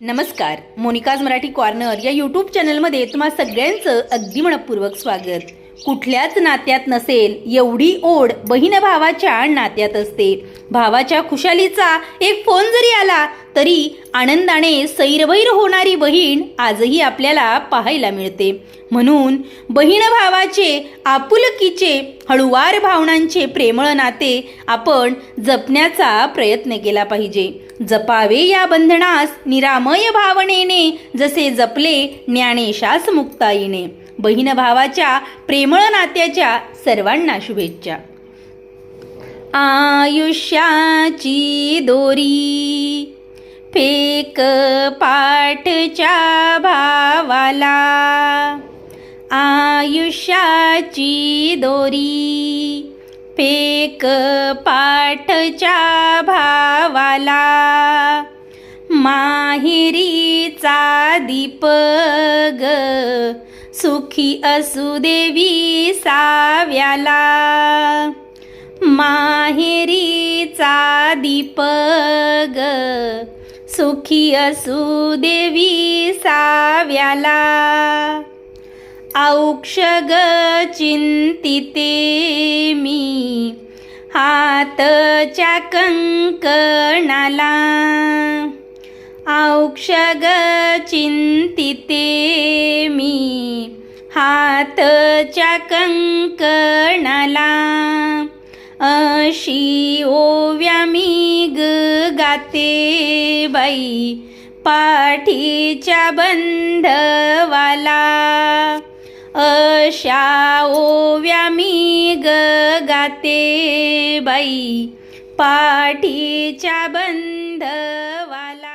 नमस्कार मोनिकाज मराठी कॉर्नर या यूट्यूब चॅनलमध्ये तुम्हा सगळ्यांचं अगदी मनपूर्वक स्वागत. कुठल्याच नात्यात नसेल एवढी ओढ बहीण भावाच्या नात्यात असते. भावाच्या खुशालीचा एक फोन जरी आला तरी आनंदाने सैरभैर होणारी बहीण आजही आपल्याला पाहायला मिळते. म्हणून बहीण भावाचे आपुलकीचे हळुवार भावनांचे प्रेमळ नाते आपण जपण्याचा प्रयत्न केला पाहिजे. जपावे या बंधनास निरामय भावनेने जसे जपले ज्ञानेशास मुक्ताईने. बहीण भावाच्या प्रेमळ नात्याच्या सर्वांना शुभेच्छा. आयुष्याची दोरी फेक पाठच्या भावाला. आयुष्याची दोरी फेक पाठच्या भावाला. माहिरीचा दीप ग. सुखी असू देवी साव्याला. माहेरीचा दीप ग. सुखी असू देवी साव्याला. औक्षग चिंतिते मी. हातच्या कंकणाला. चिंतिते मी हातच्या कंकणाला अशी ओव्या मी गाते बाई पाठीच्या बंधवाला अशा ओव्या मी गाते बाई पाठीच्या बंधवाला